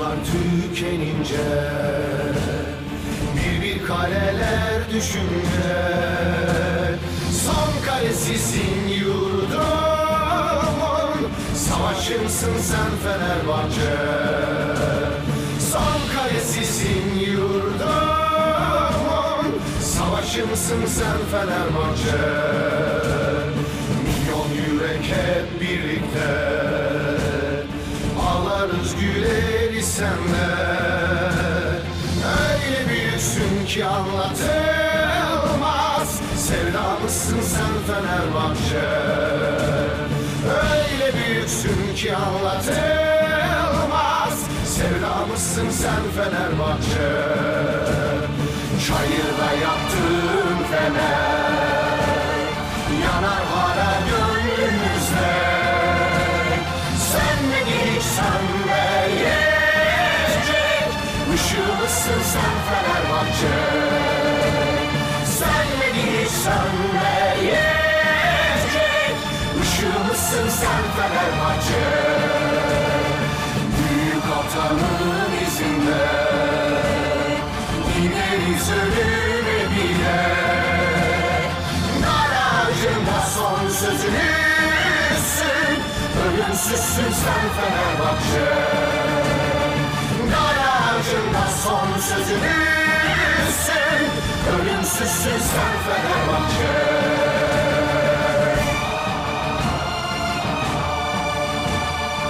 tükenince Bir bir kaleler düşünce. Son kalesisin yurdumun Savaşımsın sen Fenerbahçe. Son kalesisin yurdumun Savaşımsın sen Fenerbahçe Güleriz senle Öyle büyüksün ki anlatılmaz. Sevdamızsın sen Fenerbahçe. Öyle büyüksün ki anlatılmaz. Sevdamızsın sen Fenerbahçe. Çayırda yattığın fener sen Fenerbahçe Sen ne değilsen de yiyecek Işığımızsın sen Fenerbahçe? Büyük atanın izinde Gideriz ölüme bile. Nar ağacında son sözümüzsün Ölümsüzsün sen Fenerbahçe son sözümüzsün Ölümsüzsün sen Fenerbahçe